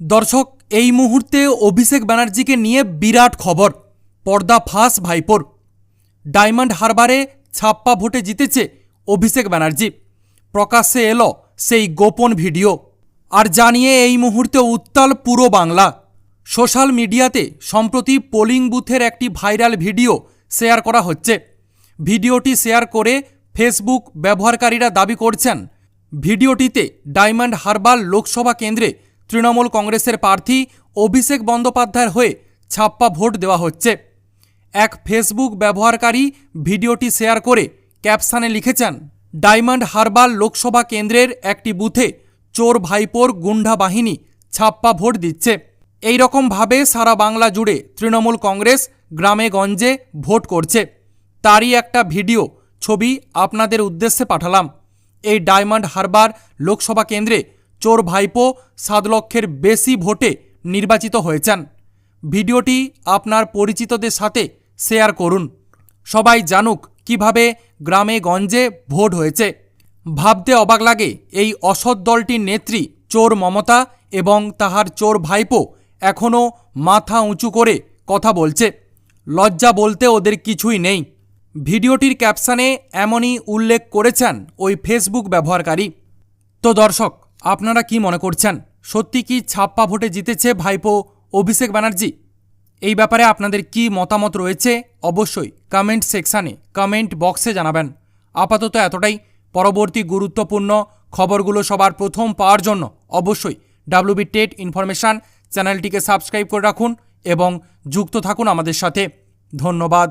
দর্শক, এই মুহূর্তে অভিষেক ব্যানার্জিকে নিয়ে বিরাট খবর, পর্দা ফাঁস ভাইপোর। ডায়মন্ড হারবারে ছাপ্পা ভোটে জিতেছে অভিষেক ব্যানার্জি। প্রকাশ্যে এলো সেই গোপন ভিডিও। আর জানিয়ে এই মুহূর্তে উত্তাল পুরো বাংলা। সোশ্যাল মিডিয়াতে সম্প্রতি পোলিং বুথের একটি ভাইরাল ভিডিও শেয়ার করা হচ্ছে। ভিডিওটি শেয়ার করে ফেসবুক ব্যবহারকারীরা দাবি করছেন, ভিডিওটিতে ডায়মন্ড হারবার লোকসভা কেন্দ্রে তৃণমূল কংগ্রেসের প্রার্থী অভিষেক বন্দ্যোপাধ্যায়ের হয়ে ছাপ্পা ভোট দেওয়া হচ্ছে। এক ফেসবুক ব্যবহারকারী ভিডিওটি শেয়ার করে ক্যাপশানে লিখেছেন, ডায়মন্ড হারবার লোকসভা কেন্দ্রের একটি বুথে চোর ভাইপোর গুন্ডা বাহিনী ছাপ্পা ভোট দিচ্ছে। এই রকমভাবে সারা বাংলা জুড়ে তৃণমূল কংগ্রেস গ্রামে গঞ্জে ভোট করছে। তারই একটা ভিডিও ছবি আপনাদের উদ্দেশ্যে পাঠালাম। এই ডায়মন্ড হারবার লোকসভা কেন্দ্রে চোর ভাইপো সাত লক্ষের বেশি ভোটে নির্বাচিত হয়েছেন। ভিডিওটি আপনার পরিচিতদের সাথে শেয়ার করুন। সবাই জানুক কীভাবে গ্রামে গঞ্জে ভোট হয়েছে। ভাবতে অবাক লাগে এই অসৎ দলটির নেত্রী চোর মমতা এবং তাহার চোর ভাইপো এখনও মাথা উঁচু করে কথা বলছে। লজ্জা বলতে ওদের কিছুই নেই। ভিডিওটির ক্যাপশানে এমনই উল্লেখ করেছেন ওই ফেসবুক ব্যবহারকারী। তো দর্শক আপনারা কি মনে করছেন? সত্যি কি ছাপ্পা ভোটে জিতেছে ভাইপো অভিষেক ব্যানার্জি? এই ব্যাপারে আপনাদের কি মতামত রয়েছে? অবশ্যই কমেন্ট সেকশানে কমেন্ট বক্সে জানাবেন। আপাতত এতটাই। পরবর্তী গুরুত্বপূর্ণ খবরগুলো সবার প্রথম পাওয়ার জন্য অবশ্যই ডাব্লিউবি টেট ইনফরমেশান চ্যানেলটিকে সাবস্ক্রাইব করে রাখুন এবং যুক্ত থাকুন আমাদের সাথে। ধন্যবাদ।